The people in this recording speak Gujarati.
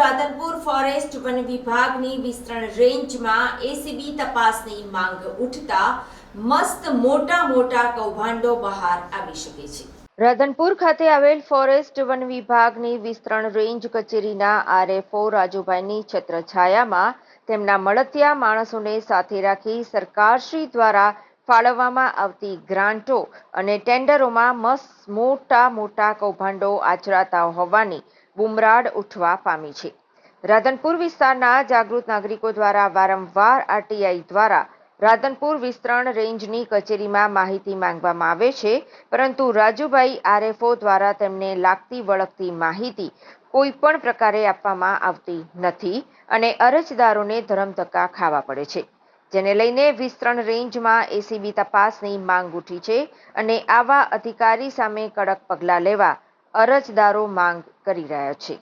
વન વિભાગની વિસ્તરણ રેન્જમાં એસીબી તપાસની માંગ ઉઠતા મસ્ત મોટા મોટા કૌભાંડો બહાર આવી શકે છે. રાધનપુર ખાતે આવેલ ફોરેસ્ટ વન વિભાગની વિસ્તરણ રેન્જ કચેરીના આરએફઓ રાજુભાઈની છત્રછાયામાં તેમના મળતિયા માણસોને સાથે રાખી સરકારશ્રી દ્વારા ફાળવવામાં આવતી ગ્રાન્ટો અને ટેન્ડરોમાં મસ્ત મોટા મોટા કૌભાંડો આચરાતા હોવાની બુમરાડ ઉઠવા પામી છે. રાધનપુર વિસ્તારના જાગૃત નાગરિકો દ્વારા વારંવાર આરટીઆઈ દ્વારા રાધનપુર વિસ્તરણ રેન્જની કચેરીમાં માહિતી માંગવામાં આવે છે, પરંતુ રાજુભાઈ આરએફઓ દ્વારા તેમને લાગતી વળગતી માહિતી કોઈ પણ પ્રકારે આપવામાં આવતી નથી અને અરજદારોને ધરમધક્કા ખાવા પડે છે. જેને લઈને વિસ્તરણ રેન્જમાં એસીબી તપાસની માંગ ઉઠી છે અને આવા અધિકારી સામે કડક પગલાં લેવા અરજદારો માંગ કરી રહ્યા છે.